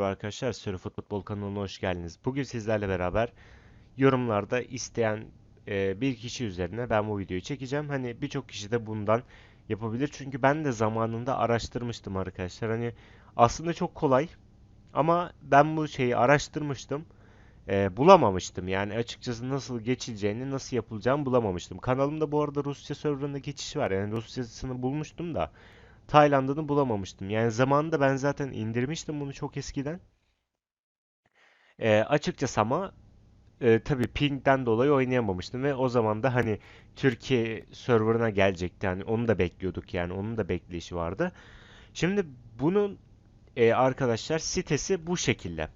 merhaba arkadaşlar. Sürü Futbol kanalına hoş geldiniz. Bugün sizlerle beraber yorumlarda isteyen e, bir kişi üzerine ben bu videoyu çekeceğim. Hani birçok kişi de bundan yapabilir. Çünkü ben de zamanında araştırmıştım arkadaşlar. Hani aslında çok kolay ama ben bu şeyi araştırmıştım. E, bulamamıştım. Yani açıkçası nasıl geçileceğini, nasıl yapılacağını bulamamıştım. Kanalımda bu arada Rusya serverında geçiş var. Yani Rusya'sını bulmuştum da. Tayland'ını bulamamıştım. Yani zamanında ben zaten indirmiştim bunu çok eskiden. E, açıkçası ama e, tabii ping'den dolayı oynayamamıştım ve o zaman da hani Türkiye serverına gelecekti. Hani onu da bekliyorduk yani onun da bekleyişi vardı. Şimdi bunun e, arkadaşlar sitesi bu şekilde.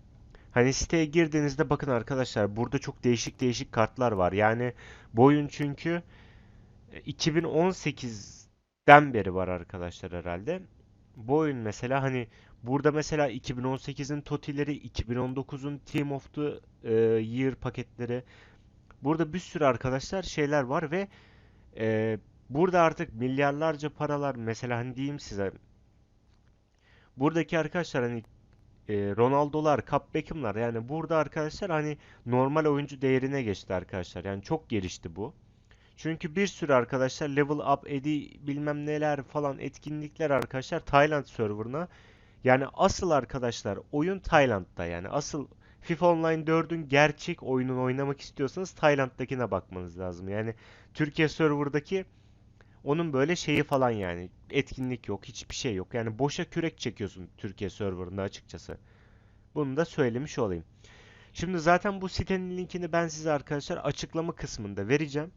Hani siteye girdiğinizde bakın arkadaşlar burada çok değişik değişik kartlar var. Yani boyun çünkü e, 2018 2014'ten beri var arkadaşlar herhalde. Bu oyun mesela hani burada mesela 2018'in TOTI'leri, 2019'un Team of the e, Year paketleri. Burada bir sürü arkadaşlar şeyler var ve e, burada artık milyarlarca paralar mesela hani diyeyim size. Buradaki arkadaşlar hani e, Ronaldo'lar, Cup Beckham'lar yani burada arkadaşlar hani normal oyuncu değerine geçti arkadaşlar. Yani çok gelişti bu. Çünkü bir sürü arkadaşlar level up edi bilmem neler falan etkinlikler arkadaşlar Tayland serverına. Yani asıl arkadaşlar oyun Tayland'da yani asıl FIFA Online 4'ün gerçek oyununu oynamak istiyorsanız Tayland'dakine bakmanız lazım. Yani Türkiye serverdaki onun böyle şeyi falan yani etkinlik yok hiçbir şey yok. Yani boşa kürek çekiyorsun Türkiye serverında açıkçası. Bunu da söylemiş olayım. Şimdi zaten bu sitenin linkini ben size arkadaşlar açıklama kısmında vereceğim.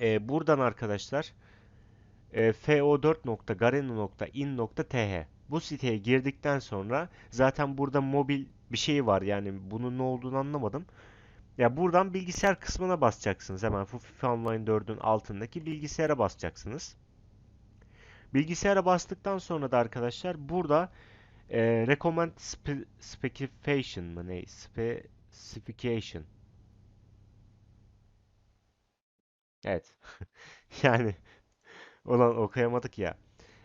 Ee, buradan arkadaşlar e, fo4.garena.in.th bu siteye girdikten sonra zaten burada mobil bir şey var yani bunun ne olduğunu anlamadım. Ya buradan bilgisayar kısmına basacaksınız. Hemen FIFA Online 4'ün altındaki bilgisayara basacaksınız. Bilgisayara bastıktan sonra da arkadaşlar burada e, recommend spe specification mı ne? Specification. Evet. Yani olan okuyamadık ya.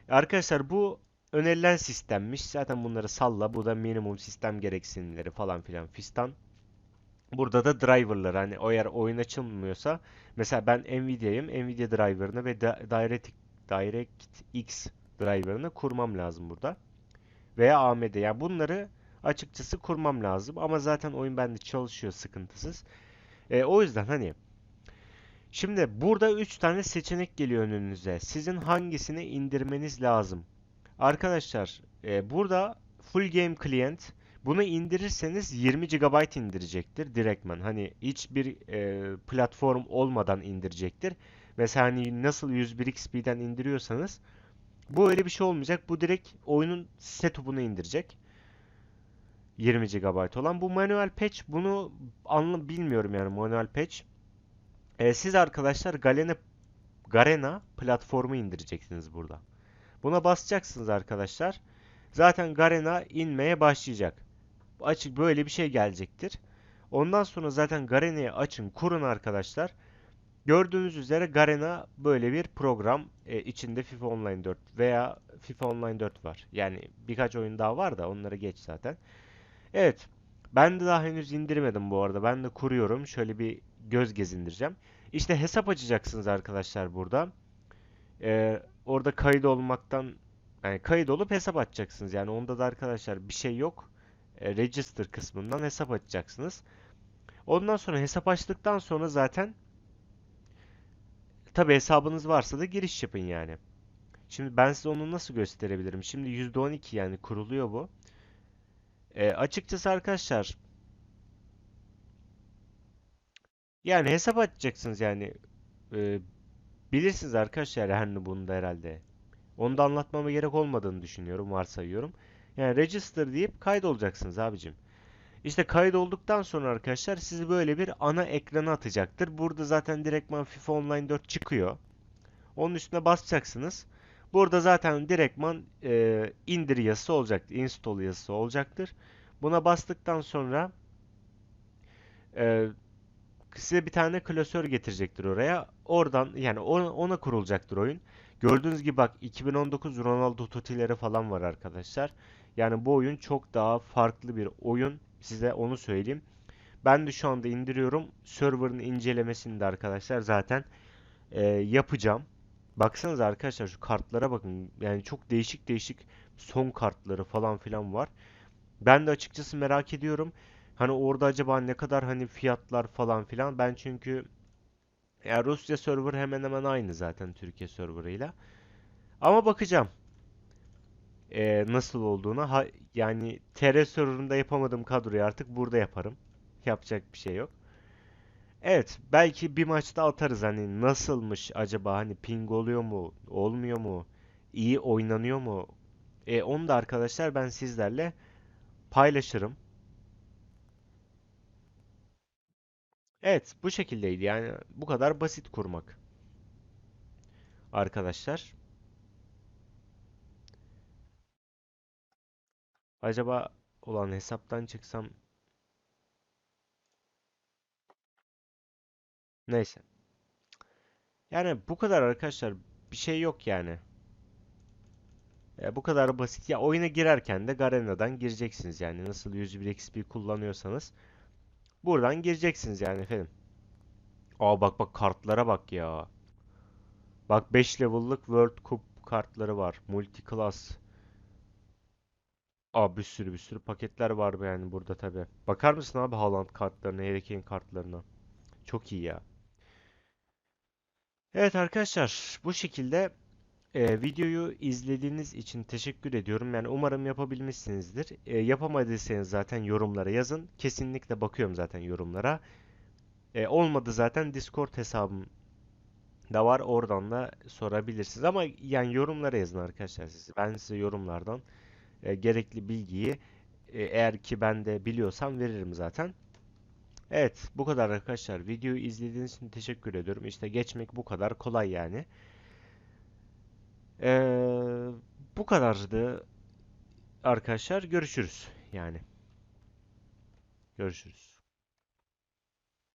Arkadaşlar bu önerilen sistemmiş. Zaten bunları salla. Bu da minimum sistem gereksinimleri falan filan fistan. Burada da driver'lar hani eğer oyun açılmıyorsa mesela ben Nvidia'yım. Nvidia driver'ını ve Direct, DirectX driver'ını kurmam lazım burada. Veya AMD. Yani bunları açıkçası kurmam lazım. Ama zaten oyun bende çalışıyor sıkıntısız. E, o yüzden hani Şimdi burada 3 tane seçenek geliyor önünüze. Sizin hangisini indirmeniz lazım? Arkadaşlar e, burada Full Game Client bunu indirirseniz 20 GB indirecektir direktman. Hani hiçbir e, platform olmadan indirecektir. Mesela hani nasıl 101 XP'den indiriyorsanız bu öyle bir şey olmayacak. Bu direkt oyunun setup'unu indirecek. 20 GB olan. Bu manuel patch bunu anla bilmiyorum yani manuel patch. E, siz arkadaşlar Galena, Garena platformu indireceksiniz burada. Buna basacaksınız arkadaşlar. Zaten Garena inmeye başlayacak. Açık böyle bir şey gelecektir. Ondan sonra zaten Garena'yı açın, kurun arkadaşlar. Gördüğünüz üzere Garena böyle bir program. E, içinde FIFA Online 4 veya FIFA Online 4 var. Yani birkaç oyun daha var da onları geç zaten. Evet. Ben de daha henüz indirmedim bu arada. Ben de kuruyorum. Şöyle bir göz gezindireceğim. İşte hesap açacaksınız arkadaşlar burada. Ee, orada kayıt olmaktan yani kayıt olup hesap açacaksınız. Yani onda da arkadaşlar bir şey yok. E, register kısmından hesap açacaksınız. Ondan sonra hesap açtıktan sonra zaten tabi hesabınız varsa da giriş yapın yani. Şimdi ben size onu nasıl gösterebilirim? Şimdi %12 yani kuruluyor bu. E, açıkçası arkadaşlar Yani hesap açacaksınız yani. Ee, bilirsiniz arkadaşlar her bunu da herhalde. Onu da anlatmama gerek olmadığını düşünüyorum, varsayıyorum. Yani register deyip kaydolacaksınız abicim. İşte kaydolduktan sonra arkadaşlar sizi böyle bir ana ekrana atacaktır. Burada zaten direktman FIFA Online 4 çıkıyor. Onun üstüne basacaksınız. Burada zaten direktman e, indir yazısı olacaktır. Install yazısı olacaktır. Buna bastıktan sonra e, size bir tane klasör getirecektir oraya. Oradan yani ona, ona kurulacaktır oyun. Gördüğünüz gibi bak 2019 Ronaldo Toti'leri falan var arkadaşlar. Yani bu oyun çok daha farklı bir oyun. Size onu söyleyeyim. Ben de şu anda indiriyorum. Server'ın incelemesini de arkadaşlar zaten e, yapacağım. Baksanıza arkadaşlar şu kartlara bakın. Yani çok değişik değişik son kartları falan filan var. Ben de açıkçası merak ediyorum. Hani orada acaba ne kadar hani fiyatlar falan filan. Ben çünkü ya Rusya server hemen hemen aynı zaten Türkiye serverıyla. Ama bakacağım e, nasıl olduğuna. Ha, yani TR serverında yapamadığım kadroyu artık burada yaparım. Yapacak bir şey yok. Evet, belki bir maçta atarız hani nasılmış acaba hani ping oluyor mu, olmuyor mu, iyi oynanıyor mu? E, onu da arkadaşlar ben sizlerle paylaşırım. Evet, bu şekildeydi yani bu kadar basit kurmak arkadaşlar. Acaba olan hesaptan çıksam neyse. Yani bu kadar arkadaşlar bir şey yok yani. E, bu kadar basit. Ya oyuna girerken de Garena'dan gireceksiniz yani. Nasıl 101 XP kullanıyorsanız buradan gireceksiniz yani efendim. Aa bak bak kartlara bak ya. Bak 5 level'lık World Cup kartları var. Multi class. Aa bir sürü bir sürü paketler var yani burada tabi. Bakar mısın abi Haaland kartlarına, Harry Kane kartlarına? Çok iyi ya. Evet arkadaşlar bu şekilde e, videoyu izlediğiniz için teşekkür ediyorum. Yani umarım yapabilmişsinizdir. E, yapamadıysanız zaten yorumlara yazın. Kesinlikle bakıyorum zaten yorumlara. E, olmadı zaten Discord hesabım da var. Oradan da sorabilirsiniz. Ama yani yorumlara yazın arkadaşlar siz. Ben size yorumlardan e, gerekli bilgiyi e, eğer ki ben de biliyorsam veririm zaten. Evet, bu kadar arkadaşlar. Videoyu izlediğiniz için teşekkür ediyorum. İşte geçmek bu kadar kolay yani. Ee, bu kadardı arkadaşlar. Görüşürüz yani. Görüşürüz.